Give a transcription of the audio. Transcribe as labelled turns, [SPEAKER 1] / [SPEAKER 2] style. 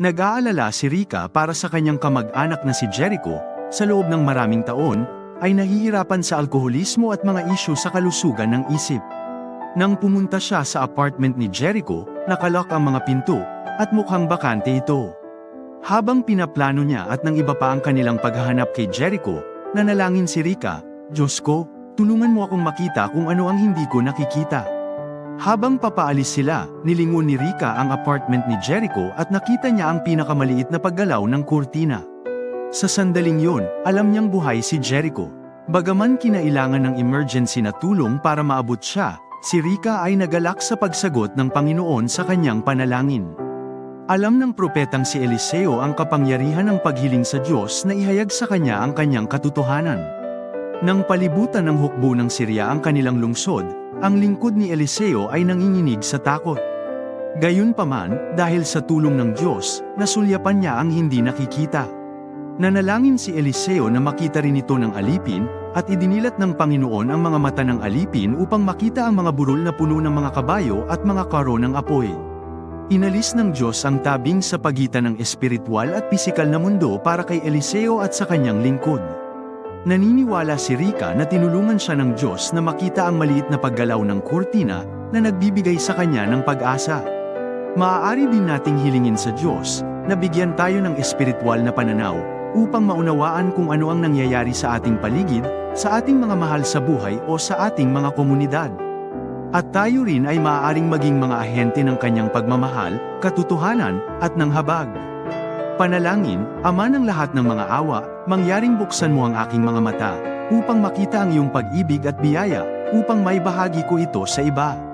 [SPEAKER 1] Nag-aalala si Rika para sa kanyang kamag-anak na si Jericho, sa loob ng maraming taon, ay nahihirapan sa alkoholismo at mga isyu sa kalusugan ng isip. Nang pumunta siya sa apartment ni Jericho, nakalock ang mga pinto, at mukhang bakante ito. Habang pinaplano niya at ng iba pa ang kanilang paghahanap kay Jericho, nanalangin si Rika, Diyos ko, tulungan mo akong makita kung ano ang hindi ko nakikita. Habang papaalis sila, nilingon ni Rika ang apartment ni Jericho at nakita niya ang pinakamaliit na paggalaw ng kurtina. Sa sandaling yon, alam niyang buhay si Jericho. Bagaman kinailangan ng emergency na tulong para maabot siya, si Rika ay nagalak sa pagsagot ng Panginoon sa kanyang panalangin. Alam ng propetang si Eliseo ang kapangyarihan ng paghiling sa Diyos na ihayag sa kanya ang kanyang katotohanan. Nang palibutan ng hukbo ng Sirya ang kanilang lungsod, ang lingkod ni Eliseo ay nanginginig sa takot. Gayunpaman, dahil sa tulong ng Diyos, nasulyapan niya ang hindi nakikita. Nanalangin si Eliseo na makita rin ito ng alipin, at idinilat ng Panginoon ang mga mata ng alipin upang makita ang mga burol na puno ng mga kabayo at mga karo ng apoy. Inalis ng Diyos ang tabing sa pagitan ng espiritual at pisikal na mundo para kay Eliseo at sa kanyang lingkod. Naniniwala si Rika na tinulungan siya ng Diyos na makita ang maliit na paggalaw ng kurtina na nagbibigay sa kanya ng pag-asa. Maaari din nating hilingin sa Diyos na bigyan tayo ng espiritual na pananaw upang maunawaan kung ano ang nangyayari sa ating paligid, sa ating mga mahal sa buhay o sa ating mga komunidad. At tayo rin ay maaaring maging mga ahente ng kanyang pagmamahal, katotohanan, at ng habag. Panalangin, Ama ng lahat ng mga awa, mangyaring buksan mo ang aking mga mata, upang makita ang iyong pag-ibig at biyaya, upang may bahagi ko ito sa iba.